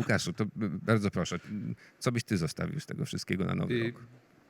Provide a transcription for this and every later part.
Łukaszu, to bardzo proszę, co byś ty zostawił z tego wszystkiego na nowy Y, rok?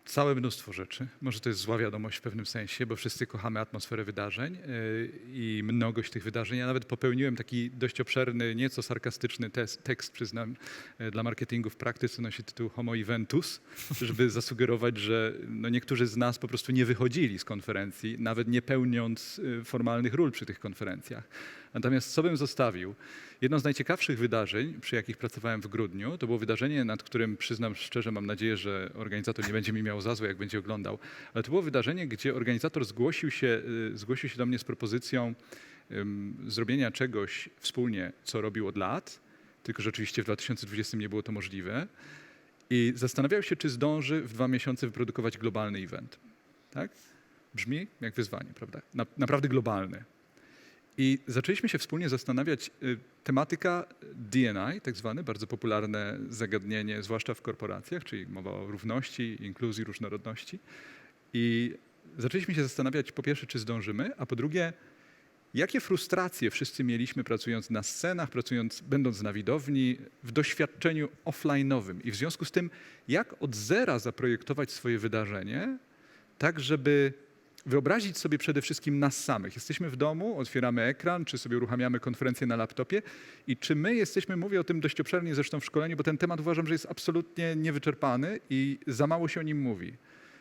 Całe mnóstwo rzeczy. Może to jest zła wiadomość w pewnym sensie, bo wszyscy kochamy atmosferę wydarzeń y, i mnogość tych wydarzeń. Ja nawet popełniłem taki dość obszerny, nieco sarkastyczny tekst, przyznam, y, dla marketingu w praktyce nosi tytuł Homo Eventus, żeby zasugerować, że no niektórzy z nas po prostu nie wychodzili z konferencji, nawet nie pełniąc formalnych ról przy tych konferencjach. Natomiast co bym zostawił? Jedno z najciekawszych wydarzeń, przy jakich pracowałem w grudniu, to było wydarzenie, nad którym przyznam szczerze, mam nadzieję, że organizator nie będzie mi miał za złe, jak będzie oglądał, ale to było wydarzenie, gdzie organizator zgłosił się, y, zgłosił się do mnie z propozycją ym, zrobienia czegoś wspólnie, co robił od lat, tylko że oczywiście w 2020 nie było to możliwe i zastanawiał się, czy zdąży w dwa miesiące wyprodukować globalny event. Tak? Brzmi jak wyzwanie, prawda? Na, naprawdę globalny. I zaczęliśmy się wspólnie zastanawiać, y, tematyka DNI, tak zwane, bardzo popularne zagadnienie, zwłaszcza w korporacjach, czyli mowa o równości, inkluzji, różnorodności. I zaczęliśmy się zastanawiać, po pierwsze, czy zdążymy, a po drugie, jakie frustracje wszyscy mieliśmy pracując na scenach, pracując, będąc na widowni, w doświadczeniu offline'owym. I w związku z tym, jak od zera zaprojektować swoje wydarzenie, tak żeby wyobrazić sobie przede wszystkim nas samych. Jesteśmy w domu, otwieramy ekran, czy sobie uruchamiamy konferencję na laptopie i czy my jesteśmy, mówię o tym dość obszernie zresztą w szkoleniu, bo ten temat uważam, że jest absolutnie niewyczerpany i za mało się o nim mówi.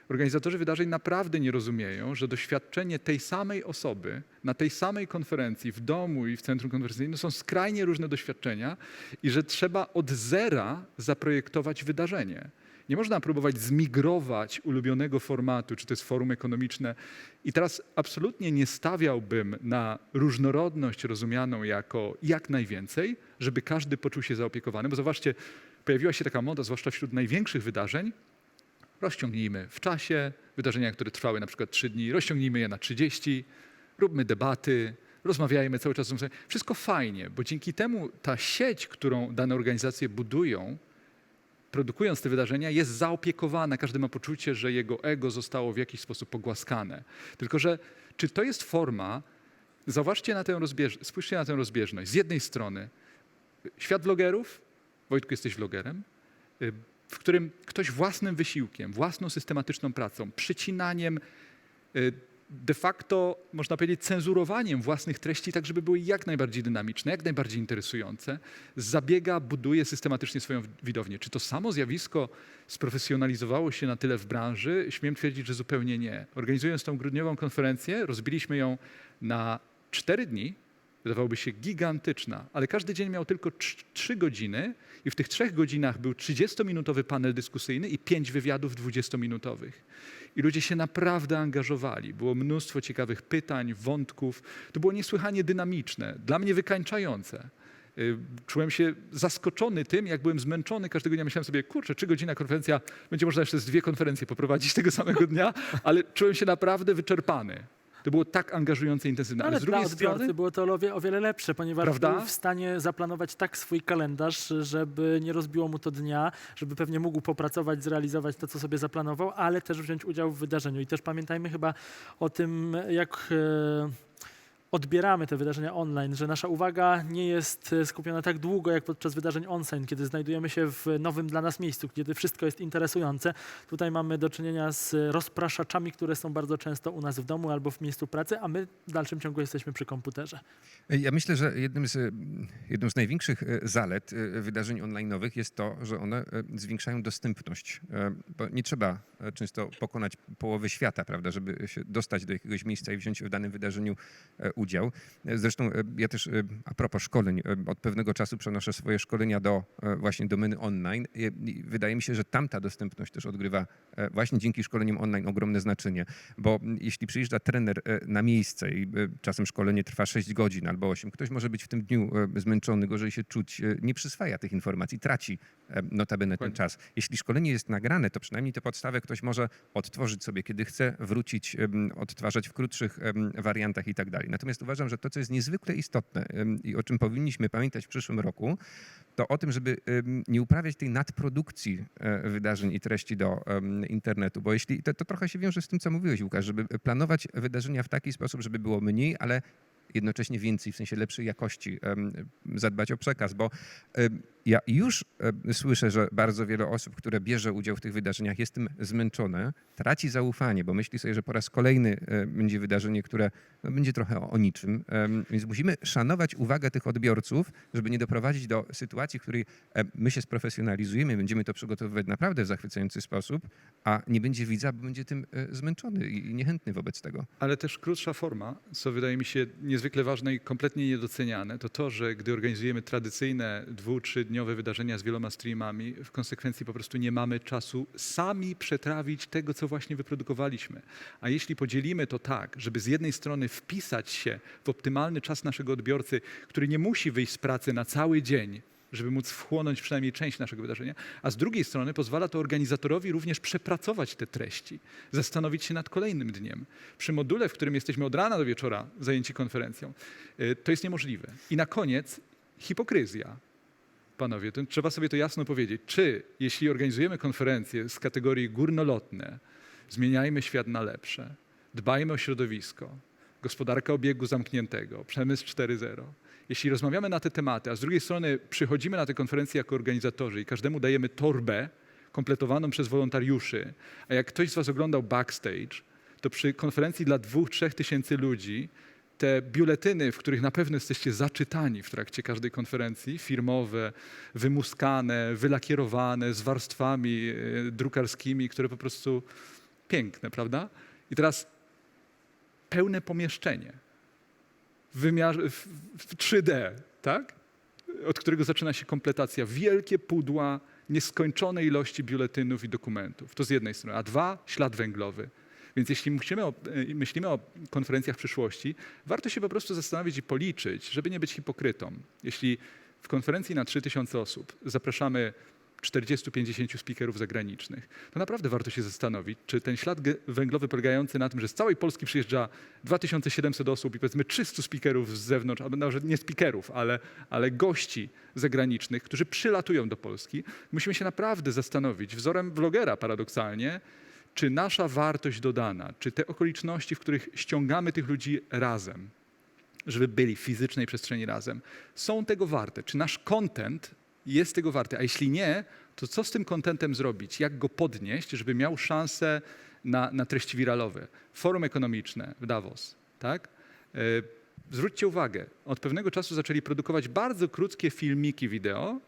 Organizatorzy wydarzeń naprawdę nie rozumieją, że doświadczenie tej samej osoby na tej samej konferencji w domu i w centrum konferencyjnym są skrajnie różne doświadczenia i że trzeba od zera zaprojektować wydarzenie. Nie można próbować zmigrować ulubionego formatu, czy to jest forum ekonomiczne. I teraz absolutnie nie stawiałbym na różnorodność rozumianą jako jak najwięcej, żeby każdy poczuł się zaopiekowany. Bo zobaczcie, pojawiła się taka moda, zwłaszcza wśród największych wydarzeń, rozciągnijmy w czasie wydarzenia, które trwały na przykład 3 dni, rozciągnijmy je na 30, róbmy debaty, rozmawiajmy cały czas. Wszystko fajnie, bo dzięki temu ta sieć, którą dane organizacje budują, produkując te wydarzenia, jest zaopiekowana. Każdy ma poczucie, że jego ego zostało w jakiś sposób pogłaskane. Tylko, że czy to jest forma, zauważcie na tę rozbieżność, spójrzcie na tę rozbieżność. Z jednej strony świat vlogerów, Wojtku, jesteś vlogerem, y, w którym ktoś własnym wysiłkiem, własną systematyczną pracą, przycinaniem, y, de facto, można powiedzieć, cenzurowaniem własnych treści, tak żeby były jak najbardziej dynamiczne, jak najbardziej interesujące, zabiega, buduje systematycznie swoją widownię. Czy to samo zjawisko sprofesjonalizowało się na tyle w branży? Śmiem twierdzić, że zupełnie nie. Organizując tą grudniową konferencję, rozbiliśmy ją na cztery dni, wydawałoby się gigantyczna, ale każdy dzień miał tylko trz- trzy godziny i w tych trzech godzinach był 30-minutowy panel dyskusyjny i pięć wywiadów 20-minutowych. I ludzie się naprawdę angażowali. Było mnóstwo ciekawych pytań, wątków. To było niesłychanie dynamiczne, dla mnie wykańczające. Y, Czułem się zaskoczony tym, jak byłem zmęczony każdego dnia. Myślałem sobie, kurczę, trzy godzina konferencja, będzie można jeszcze z dwie konferencje poprowadzić tego samego dnia, ale czułem się naprawdę wyczerpany. To było tak angażujące i intensywne. Ale, Ale z dla drugiej odbiorcy strony, było to o wie- o wiele lepsze, ponieważ Prawda? był w stanie zaplanować tak swój kalendarz, żeby nie rozbiło mu to dnia, żeby pewnie mógł popracować, zrealizować to, co sobie zaplanował, ale też wziąć udział w wydarzeniu. I też pamiętajmy chyba o tym, jak e, odbieramy te wydarzenia online, że nasza uwaga nie jest e, skupiona tak długo, jak podczas wydarzeń online, kiedy znajdujemy się w nowym dla nas miejscu, kiedy wszystko jest interesujące. Tutaj mamy do czynienia z rozpraszaczami, które są bardzo często u nas w domu albo w miejscu pracy, a my w dalszym ciągu jesteśmy przy komputerze. Ja myślę, że jednym z, jedną z największych e, zalet e, wydarzeń online'owych jest to, że one e, zwiększają dostępność. E, Bo nie trzeba e, często pokonać połowy świata, prawda, żeby się dostać do jakiegoś miejsca i wziąć w danym wydarzeniu e, udział. Zresztą e, ja też e, a propos szkoleń, e, od pewnego czasu przenoszę swoje szkolenia do właśnie domeny online wydaje mi się, że tamta dostępność też odgrywa właśnie dzięki szkoleniom online ogromne znaczenie, bo jeśli przyjeżdża trener na miejsce i czasem szkolenie trwa 6 godzin albo 8, ktoś może być w tym dniu zmęczony, gorzej się czuć, nie przyswaja tych informacji, traci notabene ten czas. Jeśli szkolenie jest nagrane, to przynajmniej tę podstawę ktoś może odtworzyć sobie, kiedy chce, wrócić, odtwarzać w krótszych wariantach i tak dalej. Natomiast uważam, że to, co jest niezwykle istotne i o czym powinniśmy pamiętać w przyszłym roku, to o tym, żeby nie uprawiać tej nadprodukcji e, wydarzeń i treści do internetu, bo jeśli to, to trochę się wiąże z tym, co mówiłeś, Łukasz, żeby planować wydarzenia w taki sposób, żeby było mniej, ale jednocześnie więcej, w sensie lepszej jakości, zadbać o przekaz, bo Ja już e, słyszę, że bardzo wiele osób, które bierze udział w tych wydarzeniach, jest tym zmęczone, traci zaufanie, bo myśli sobie, że po raz kolejny e, będzie wydarzenie, które no, będzie trochę o, niczym. Więc musimy szanować uwagę tych odbiorców, żeby nie doprowadzić do sytuacji, w której e, my się sprofesjonalizujemy, będziemy to przygotowywać naprawdę w zachwycający sposób, a nie będzie widza, bo będzie tym zmęczony i i niechętny wobec tego. Ale też krótsza forma, co wydaje mi się niezwykle ważne i kompletnie niedoceniane, to to, że gdy organizujemy tradycyjne dwu, trzydniowe wydarzenia z wieloma streamami, w konsekwencji po prostu nie mamy czasu sami przetrawić tego, co właśnie wyprodukowaliśmy. A jeśli podzielimy to tak, żeby z jednej strony wpisać się w optymalny czas naszego odbiorcy, który nie musi wyjść z pracy na cały dzień, żeby móc wchłonąć przynajmniej część naszego wydarzenia, a z drugiej strony pozwala to organizatorowi również przepracować te treści, zastanowić się nad kolejnym dniem. Przy module, w którym jesteśmy od rana do wieczora zajęci konferencją, y, to jest niemożliwe. I na koniec hipokryzja. Panowie, to trzeba sobie to jasno powiedzieć. Czy jeśli organizujemy konferencje z kategorii górnolotne, zmieniajmy świat na lepsze, dbajmy o środowisko, gospodarka obiegu zamkniętego, przemysł 4.0, jeśli rozmawiamy na te tematy, a z drugiej strony przychodzimy na te konferencje jako organizatorzy i każdemu dajemy torbę kompletowaną przez wolontariuszy, a jak ktoś z Was oglądał backstage, to przy konferencji dla dwóch, trzech tysięcy ludzi te biuletyny, w których na pewno jesteście zaczytani w trakcie każdej konferencji, firmowe, wymuskane, wylakierowane, z warstwami e, drukarskimi, które po prostu piękne, prawda? I teraz pełne pomieszczenie w, w 3D, tak? Od którego zaczyna się kompletacja. Wielkie pudła nieskończonej ilości biuletynów i dokumentów. To z jednej strony. A dwa, ślad węglowy. Więc jeśli myślimy o, e, myślimy o konferencjach przyszłości, warto się po prostu zastanowić i policzyć, żeby nie być hipokrytą. Jeśli w konferencji na 3000 osób zapraszamy 40-50 speakerów zagranicznych, to naprawdę warto się zastanowić, czy ten ślad węglowy polegający na tym, że z całej Polski przyjeżdża 2700 osób i powiedzmy 300 speakerów z zewnątrz, albo nawet nie speakerów, ale, ale gości zagranicznych, którzy przylatują do Polski, musimy się naprawdę zastanowić, wzorem vlogera paradoksalnie, czy nasza wartość dodana, czy te okoliczności, w których ściągamy tych ludzi razem, żeby byli w fizycznej przestrzeni razem, są tego warte? Czy nasz content jest tego warty? A jeśli nie, to co z tym contentem zrobić? Jak go podnieść, żeby miał szansę na, na treści wiralowe? Forum ekonomiczne w Davos, tak? E, Zwróćcie uwagę, od pewnego czasu zaczęli produkować bardzo krótkie filmiki wideo,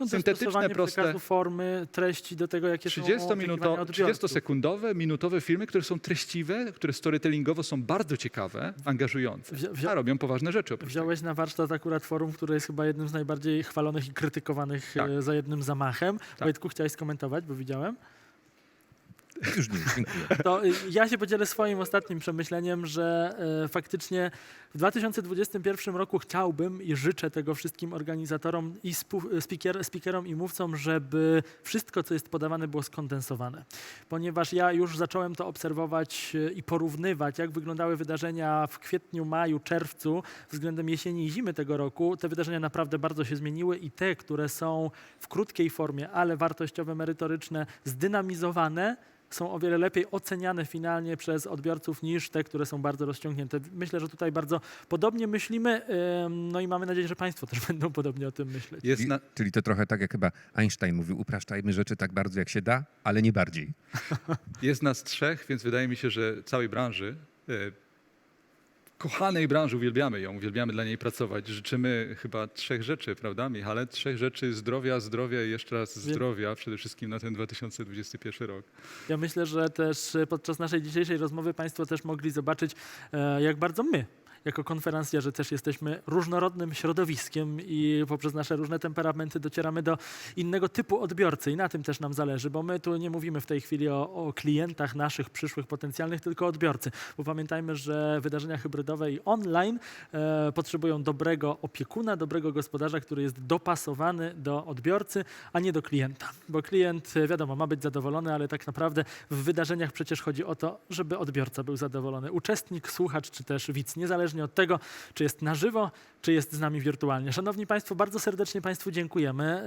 No, syntetyczne, proste- formy, treści do tego, jakie są 30 oczekiwania minuto, odbiorców. 30-sekundowe, minutowe filmy, które są treściwe, które storytellingowo są bardzo ciekawe, angażujące, Wzi- a robią poważne rzeczy. Wziąłeś na warsztat akurat forum, które jest chyba jednym z najbardziej chwalonych i krytykowanych Tak. e, za jednym zamachem. Wojtku, chciałeś skomentować, bo widziałem. Już nie, dziękuję. To ja się podzielę swoim ostatnim przemyśleniem, że e, faktycznie w 2021 roku chciałbym i życzę tego wszystkim organizatorom i speaker, speakerom i mówcom, żeby wszystko, co jest podawane, było skondensowane. Ponieważ ja już zacząłem to obserwować e, i porównywać, jak wyglądały wydarzenia w kwietniu, maju, czerwcu względem jesieni i zimy tego roku. Te wydarzenia naprawdę bardzo się zmieniły i te, które są w krótkiej formie, ale wartościowe, merytoryczne, zdynamizowane, są o wiele lepiej oceniane finalnie przez odbiorców niż te, które są bardzo rozciągnięte. Myślę, że tutaj bardzo podobnie myślimy, no i mamy nadzieję, że Państwo też będą podobnie o tym myśleć. Jest Czyli, na, czyli to trochę tak jak chyba Einstein mówił, upraszczajmy rzeczy tak bardzo jak się da, ale nie bardziej. jest nas trzech, więc wydaje mi się, że całej branży, e, kochanej branży, uwielbiamy ją, uwielbiamy dla niej pracować. Życzymy chyba trzech rzeczy, prawda Michale? Trzech rzeczy, zdrowia, zdrowia i jeszcze raz zdrowia, przede wszystkim na ten 2021 rok. Ja myślę, że też podczas naszej dzisiejszej rozmowy Państwo też mogli zobaczyć, e, jak bardzo my jako konferencjerzy też jesteśmy różnorodnym środowiskiem i poprzez nasze różne temperamenty docieramy do innego typu odbiorcy i na tym też nam zależy, bo my tu nie mówimy w tej chwili o, o klientach naszych przyszłych potencjalnych, tylko odbiorcy, bo pamiętajmy, że wydarzenia hybrydowe i online e, potrzebują dobrego opiekuna, dobrego gospodarza, który jest dopasowany do odbiorcy, a nie do klienta, bo klient, e, wiadomo, ma być zadowolony, ale tak naprawdę w wydarzeniach przecież chodzi o to, żeby odbiorca był zadowolony. Uczestnik, słuchacz czy też widz, niezależnie od tego, czy jest na żywo, czy jest z nami wirtualnie. Szanowni Państwo, bardzo serdecznie Państwu dziękujemy. E,